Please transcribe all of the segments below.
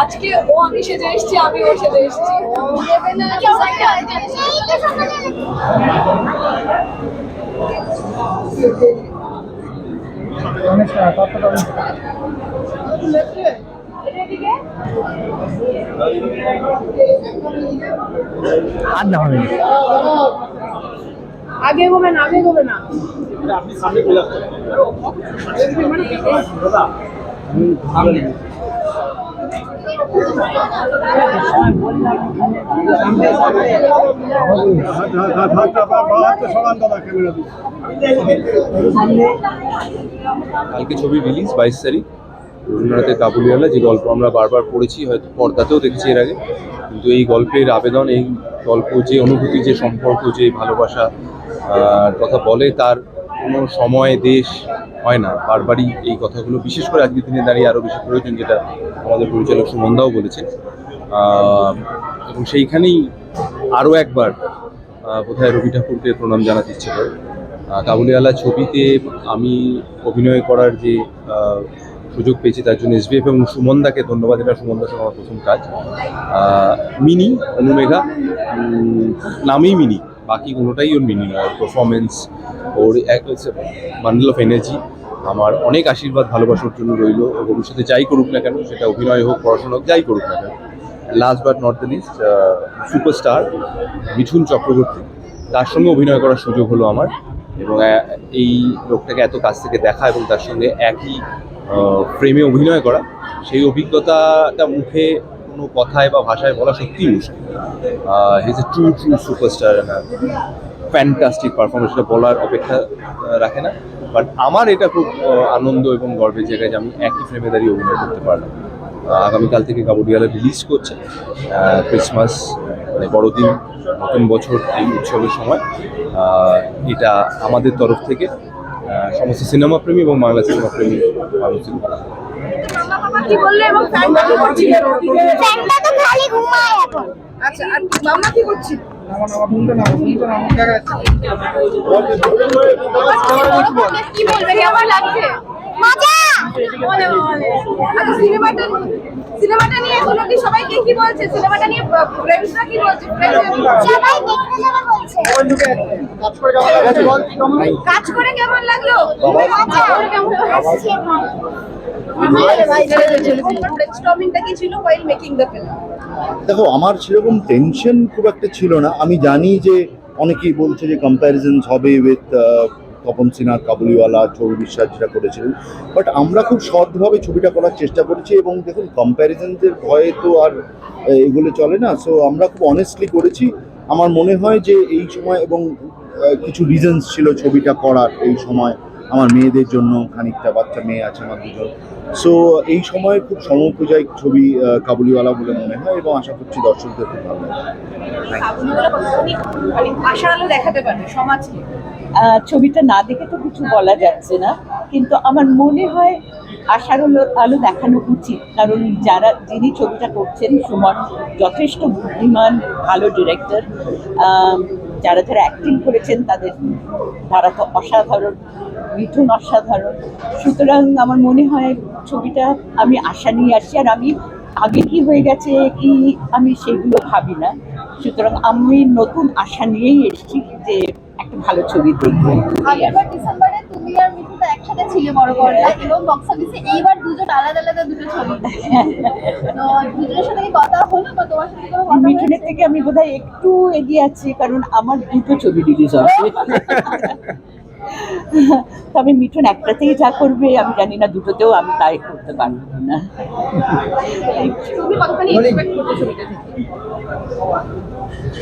আজকে ও আমি সেজে এসেছি আমি ও সেজে এসেছি। আর না। হবে আগে আগে না আপনি সামনে চলে কালকে ছবি রিলিজ বাইশ তারিখ। রবীন্দ্রনাথের কাবুলিওয়ালা যে গল্প আমরা বারবার পড়েছি, হয়তো পর্দাতেও দেখেছি এর আগে। কিন্তু এই গল্পের আবেদন, এই গল্প, যে অনুভূতি, যে সম্পর্ক, যে ভালোবাসা কথা বলে, তার কোনো সময়, দেশ হয় না। বারবারই এই কথাগুলো, বিশেষ করে আজকের দিনে দাঁড়িয়ে আরও বেশি প্রয়োজন, যেটা আমাদের পরিচালক সুমনদাও বলেছেন। এবং সেইখানেই আরও একবার বোধহয় রবি ঠাকুরকে প্রণাম জানাতে ইচ্ছে করে। কাবুলিওয়ালা ছবিতে আমি অভিনয় করার যে সুযোগ পেয়েছি তার জন্য এসবিএফ এবং সুমনদাকে ধন্যবাদ, এটা সুমনদার সঙ্গে আমার প্রথম কাজ। মিনি, অনুমেঘা নামেই মিনি, বাকি কোনোটাই ওর মিনি নয়। পারফরমেন্স ওর এক বান্ডেল অফ এনার্জি আমার অনেক আশীর্বাদ, ভালোবাসার জন্য রইল। ভবিষ্যতে যাই করুক না কেন, সেটা অভিনয় হোক, পড়াশোনা হোক, যাই করুক না কেন। Last but not the least superstar Mithun Chakraborty, তার সঙ্গে অভিনয় করার সুযোগ হলো আমার। এবং এই লোকটাকে এত কাছ থেকে দেখা এবং তার সঙ্গে একই ফ্রেমে অভিনয় করা, সেই অভিজ্ঞতাটা মুখে কোনো কথায় বা ভাষায় বলা সত্যিই মুশকিল। He's a true true superstar fantastic performance বলার অপেক্ষা রাখে না। বাট আমার এটা খুব আনন্দ এবং গর্বের জায়গায় যে আমি একই ফ্রেমে দাঁড়িয়ে অভিনয় করতে পারলাম। আগামীকাল থেকে কাবুডিয়ালা রিলিজ করছে। ক্রিসমাস মানে বড়দিন, নতুন বছর এই উৎসবের সময়। এটা আমাদের তরফ থেকে। সমস্ত সিনেমা প্রেমী এবং বাংলা সিনেমা প্রেমী মানুষ উপহার। এবং ফ্যানটা কি করছিল ফ্যানটা তো খালি ঘুমায় এখন আচ্ছা আর মাম্মা কি করছিল কি বলবে কেমন লাগছে মজা আচ্ছা সিনেমাটা সিনেমাটা নিয়ে এখন অব্দি সবাই কে কি বলছে? সিনেমাটা নিয়ে ফ্রেন্ডসরা কি বলছে? সবাই দেখতে যাবে বলছে। কাজ করে কেমন লাগল? মজা। কাজ করে কেমন হাসছে। ব্রেনস্টর্মিংটা কি ছিল while মেকিং দ্য ফিল্ম দেখো আমার সেরকম টেনশন খুব একটা ছিল না। আমি জানি যে অনেকেই বলছে যে কম্প্যারিজনস হবে উইথ তপন সিনহার কাবুলিওয়ালা ছবি বিশ্বাস যেটা করেছিলেন। বাট আমরা খুব সৎভাবে ছবিটা করার চেষ্টা করেছি এবং দেখুন কম্প্যারিজনসের ভয়ে তো আর এগুলো চলে না। সো আমরা খুব অনেস্টলি করেছি। আমার মনে হয় যে এই সময় এবং কিছু রিজনস ছিল ছবিটা করার এই সময় আমার মেয়েদের জন্য খানিকটা বাচ্চা মেয়ে আছে আমার দুজন। সো এই সময় খুব সমপূজায় ছবি কাবুলিওয়ালা বলে মনে হয় এবং আশা করছি দর্শকদের খুব ভালো লাগবে। আশার আলো দেখাতে সমাজকে। ছবিটা না দেখে তো কিছু বলা যাচ্ছে না, কিন্তু আমার মনে হয় আশার আলো দেখানো উচিত। কারণ যারা, যিনি ছবিটা করছেন, সুমন যথেষ্ট বুদ্ধিমান, ভালো ডিরেক্টর যারা যারা অ্যাক্টিং করেছেন, তাদের তারা তো অসাধারণ, মিঠুন অসাধারণ। সুতরাং আমার মনে হয় ছবিটা আমি আশা নিয়ে আসছি, আর আমি আগে কি হয়ে গেছে, কি আমি সেগুলো ভাবি না। সুতরাং আমি নতুন আশা নিয়েই এসেছি যে একটা ভালো ছবি দেখব। আগেরবার ডিসেম্বরে তুমি আর মিঠুটা একসাথে ছিলে বড় এবং বক্স অফিসে এইবার দুজন আলাদা আলাদা দুটো ছবি তো দুজনের সাথে কথা হলো বা তোমার সাথে কোনো কথা মিঠুনের থেকে আমি বোধহয় একটু এগিয়ে আছি কারণ আমার দুটো ছবি রিলিজ হবে। তবে মিঠুন একটাতেই যা করবে আমি জানি না দুটোতেও আমি তাই করতে পারব না। থেকে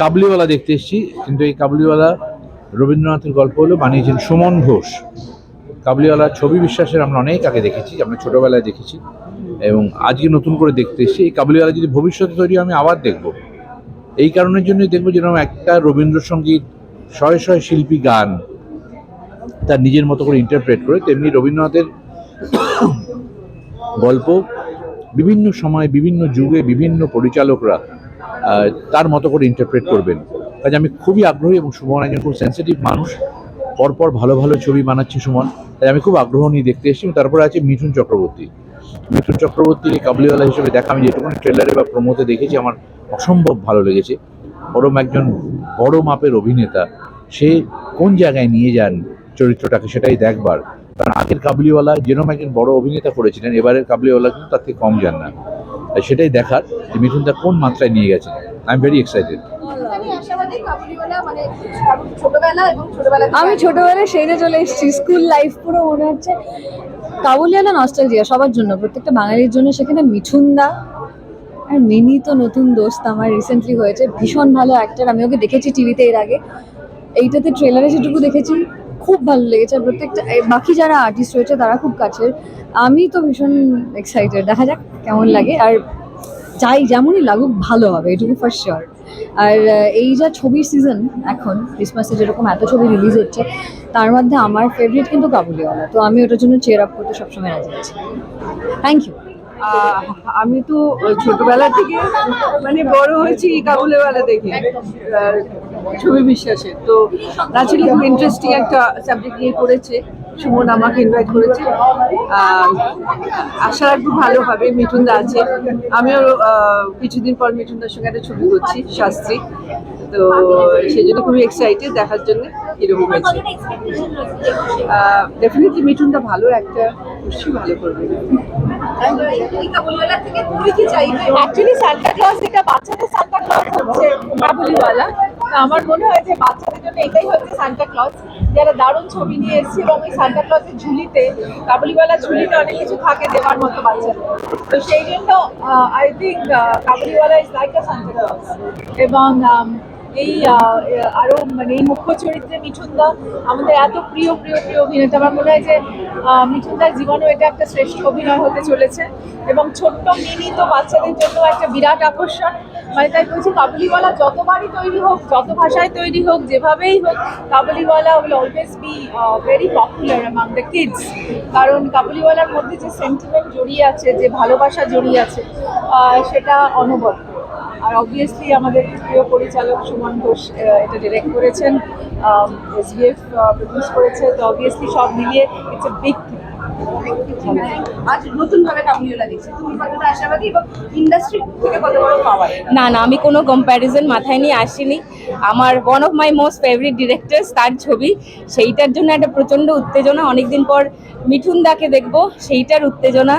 কাবুলিওয়ালা দেখতে এসেছি কিন্তু এই কাবুলিওয়ালা রবীন্দ্রনাথের গল্প হলো, বানিয়েছেন সুমন ঘোষ। কাবুলিওয়ালা ছবি বিশ্বাসের আমরা অনেক আগে দেখেছি, আমরা ছোটবেলায় দেখেছি। এবং আজকে নতুন করে দেখতে এসেছি। এই কাবুলিওয়ালা যদি ভবিষ্যতে তৈরি আমি আবার দেখব। এই কারণের জন্যই দেখব যেরকম একটা রবীন্দ্রসঙ্গীত শয়ে শয়ে শিল্পী গান তার নিজের মতো করে ইন্টারপ্রেট করে, তেমনি রবীন্দ্রনাথের গল্প বিভিন্ন সময়, বিভিন্ন যুগে বিভিন্ন পরিচালকরা তার মতো করে ইন্টারপ্রেট করবেন। কাজে আমি খুবই আগ্রহী এবং সুমন একজন খুব সেন্সিটিভ মানুষ। পরপর ভালো ভালো ছবি বানাচ্ছে সুমন। তাই আমি খুব আগ্রহ নিয়ে দেখতে এসেছি তারপরে আছে মিঠুন চক্রবর্তী। মিঠুন চক্রবর্তীর কাবুলিওয়ালা হিসেবে দেখা আমি যেটুকুনি ট্রেলারে বা প্রমোতে দেখেছি, আমার অসম্ভব ভালো লেগেছে। ওরম একজন বড় মাপের অভিনেতা। সে কোন জায়গায় নিয়ে যান চরিত্রটাকে সেটাই দেখবার। কারণ আগের কাবুলিওয়ালা যেরকম একজন বড় অভিনেতা করেছিলেন, এবারের কাবুলিওয়ালা কিন্তু তার থেকে কম যান না। তাই সেটাই দেখার যে মিঠুন দা কোন মাত্রায় নিয়ে গেছেন। আই এম ভেরি এক্সাইটেড আমি মানে ছোটবেলা ছোটবেলায় সেইরে চলে এসেছি স্কুল লাইফ পুরো মনে হচ্ছে কাবুলিয়ালা নস্টালজিয়া সবার জন্য। প্রত্যেকটা বাঙালির জন্য সেখানে মিঠুন দা আর মিনি তো নতুন দোস্ত আমার রিসেন্টলি হয়েছে ভীষণ ভালো অ্যাক্টর আমি ওকে দেখেছি টিভিতে এর আগে। এইটাতে ট্রেলারে যেটুকু দেখেছি খুব ভালো লেগেছে। আর প্রত্যেকটা বাকি যারা আর্টিস্ট রয়েছে তারা খুব কাছের। আমি তো ভীষণ এক্সাইটেড দেখা যাক কেমন লাগে। আর চাই যেমনই লাগুক ভালো হবে এটুকু ফার্স্ট শিওর আর এই যা ছবির সিজন এখন ক্রিসমাসে যেরকম এত ছবি রিলিজ হচ্ছে, তার মধ্যে আমার ফেভারিট কিন্তু কাবুলিওয়ালা তো আমি ওটার জন্য চেয়ার আপ করতে সবসময় রাজি আছি। থ্যাংক ইউ আমি তো ছোটবেলা থেকে মানে বড় হয়েছি কাবুলেওয়ালা দেখে ছবি বিশ্বাসের। তো ন্যাচারালি খুব ইন্টারেস্টিং একটা সাবজেক্ট নিয়ে করেছে। সুমন আমাকে ইনভাইট করেছে। আশা রাখব ভালো হবে, মিঠুনদা আছে। আমিও কিছুদিন পর মিঠুনদার সঙ্গে একটা ছবি করছি, শাস্ত্রী। তো সেই জন্য খুবই এক্সাইটেড দেখার জন্য কীরকম হয়েছে। ডেফিনেটলি মিঠুনদা ভালো একটা নিশ্চয়ই ভালো করবে। বাচ্চাদের হচ্ছে আমার মনে হয় যে বাচ্চাদের জন্য এটাই হচ্ছে সান্টা ক্লজ যারা দারুণ ছবি নিয়ে এসেছে এবং ওই সান্টা ক্লজের ঝুলিতে, কাবুলিওয়ালা ঝুলিতে অনেক কিছু থাকে দেওয়ার মতো বাচ্চাদের। তো সেই জন্য I think Kabuliwala is like a Santa Claus এবং এই আহ, আরও মানে এই মুখ্য চরিত্রে মিঠুনদা আমাদের এত প্রিয় প্রিয় প্রিয় অভিনেতা। আমার মনে হয় যে মিঠুনদার জীবনেও এটা একটা শ্রেষ্ঠ অভিনয় হতে চলেছে। এবং ছোট্ট মিনি তো বাচ্চাদের জন্য একটা বিরাট আকর্ষণ। মানে তাই বলছি কাবুলিওয়ালা যতবারই তৈরি হোক যত ভাষায় তৈরি হোক যেভাবেই হোক Kabuliwala will always be very popular among the kids কারণ কাবুলিওয়ালার মধ্যে যে সেন্টিমেন্ট জড়িয়ে আছে যে ভালোবাসা জড়িয়ে আছে সেটা অনবদ্য। আর অবভিয়াসলি আমাদের প্রিয় পরিচালক সুমন ঘোষ এটা ডিরেক্ট করেছেন। এসবিএফ প্রডিউস করেছে। তো অবভিয়াসলি সব মিলিয়ে ইটস এ বিগ না না, আমি কোনো কম্প্যারিজন মাথায় নিয়ে আসিনি। আমার one of my most favourite directors তার ছবি, সেইটার জন্য একটা প্রচণ্ড উত্তেজনা। অনেকদিন পর মিঠুন দাকে দেখব, সেইটার উত্তেজনা।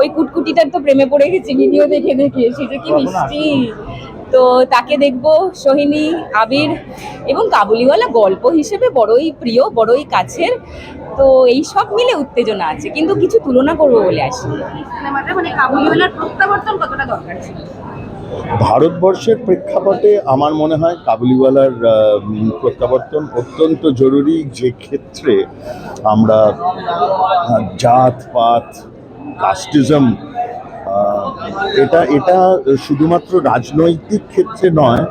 ওই কুটকুটিটার তো প্রেমে পড়ে গেছি, ভিডিও দেখে দেখে, সেটা কি মিষ্টি। তো তাকে দেখব, সোহিনী, আবির এবং কাবুলিওয়ালা গল্প হিসেবে বড়ই প্রিয়, বড়ই কাছের। তো এই সব মিলে উত্তেজনা আছে কিন্তু কিছু তুলনা করব বলে আসি। সিনেমাটা মানে কাবুলিওয়ালার প্রত্যাবর্তন কতটা দরকার ছিল? ভারতবর্ষের প্রেক্ষাপটে আমার মনে হয় কাবুলিওয়ালার প্রত্যাবর্তন অত্যন্ত জরুরি যে ক্ষেত্রে আমরা জাত পাত কাস্টিজম এটা এটা শুধুমাত্র রাজনৈতিক ক্ষেত্রে নয়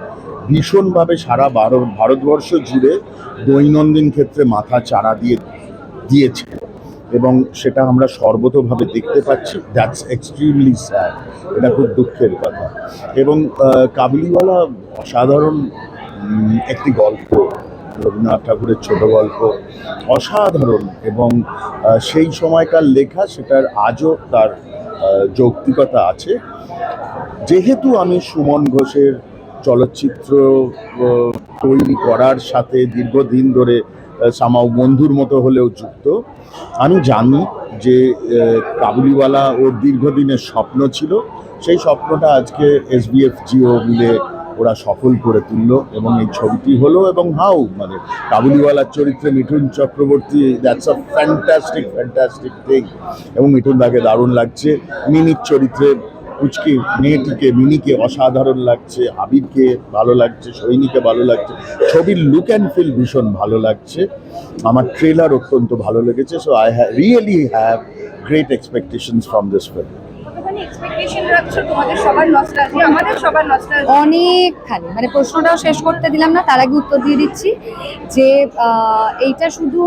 ভীষণভাবে সারা ভারত ভারতবর্ষ জুড়ে দৈনন্দিন ক্ষেত্রে মাথা চারা দিয়ে দিয়েছে। এবং সেটা আমরা সর্বতভাবে দেখতে পাচ্ছি। দ্যাটস এক্সট্রিমলি স্যাড এটা খুব দুঃখের কথা। এবং কাবুলিওয়ালা অসাধারণ একটি গল্প। রবীন্দ্রনাথ ঠাকুরের ছোট গল্প। অসাধারণ। এবং সেই সময়কার লেখা, সেটার আজও তার যৌক্তিকতা আছে। যেহেতু আমি সুমন ঘোষের চলচ্চিত্র তৈরি করার সাথে দীর্ঘদিন ধরে সামাও বন্ধুর মতো হলেও যুক্ত। আমি জানি যে কাবুলিওয়ালা ওর দীর্ঘদিনের স্বপ্ন ছিল। সেই স্বপ্নটা আজকে এসবিএফ জিও মিলে ওরা সফল করে তুললো এবং এই ছবিটি হলো এবং হাউ মানে কাবুলিওয়ালার চরিত্রে Mithun Chakraborty that's a fantastic fantastic thing এবং মিঠুন দাকে দারুণ লাগছে। মিনির চরিত্রে কুচকি মেয়েটিকে মিনিকে অসাধারণ লাগছে আবিরকে ভালো লাগছে সৈনিকে ভালো লাগছে। ছবির লুক অ্যান্ড ফিল ভীষণ ভালো লাগছে। আমার ট্রেলার অত্যন্ত ভালো লেগেছে so I really have great expectations from this film কতখানি এক্সপেকটেশন রাখছো তোমাদের সবার নস্টালজি আমাদের সবার নস্টালজি অনেকখানি। মানে প্রশ্নটাও শেষ করতে দিলাম না তার আগে উত্তর দিয়ে দিচ্ছি যে এইটা শুধু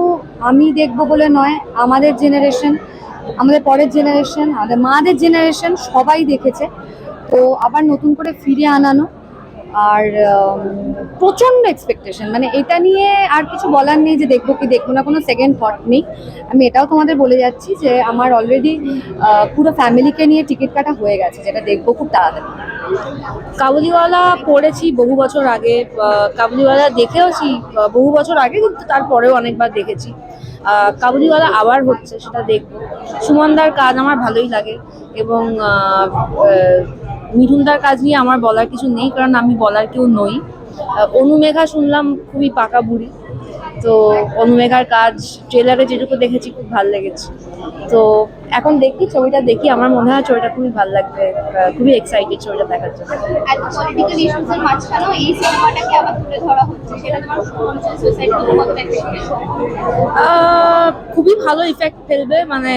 আমি দেখব বলে নয় আমাদের জেনারেশন আমাদের পরের জেনারেশন আমাদের মাদের জেনারেশন সবাই দেখেছে। তো আবার নতুন করে ফিরে আনানো। আর প্রচণ্ড এক্সপেকটেশন মানে এটা নিয়ে আর কিছু বলার নেই যে দেখব কি দেখব না, কোনো সেকেন্ড থট নেই। আমি এটাও তোমাদের বলে যাচ্ছি যে আমার অলরেডি পুরো ফ্যামিলিকে নিয়ে টিকিট কাটা হয়ে গেছে, যেটা দেখব খুব তাড়াতাড়ি। কাবুলিওয়ালা পড়েছি বহু বছর আগে কাবুলিওয়ালা দেখেওছি বহু বছর আগে কিন্তু তারপরেও অনেকবার দেখেছি। কাবুলিওয়ালা আবার হচ্ছে, সেটা দেখব। সুমনদার কাজ আমার ভালোই লাগে এবং মিঠুনদার কাজ নিয়ে আমার বলার কিছু নেই, কারণ আমি বলার কেউ নই। অনুমেঘা শুনলাম, খুবই পাকা বুড়ি। তো অনুমেঘার কাজ ট্রেলারে যেটুকু দেখেছি খুব ভালো লেগেছে। তো এখন দেখি ছবিটা দেখি আমার মনে হয় ছবিটা খুবই ভালো লাগবে খুবই এক্সাইটেড ছবিটা দেখার জন্য। খুবই ভালো ইফেক্ট ফেলবে মানে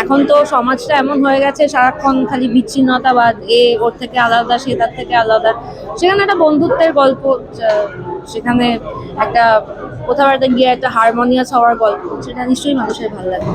এখন তো সমাজটা এমন হয়ে গেছে সারাক্ষণ খালি বিচ্ছিন্নতাবাদ এ ওর থেকে আলাদা সে তার থেকে আলাদা। সেখানে একটা বন্ধুত্বের গল্প সেখানে একটা কোথাও একটা গিয়ে একটা হারমোনিয়াস হওয়ার গল্প সেটা নিশ্চয়ই মানুষের ভালো লাগে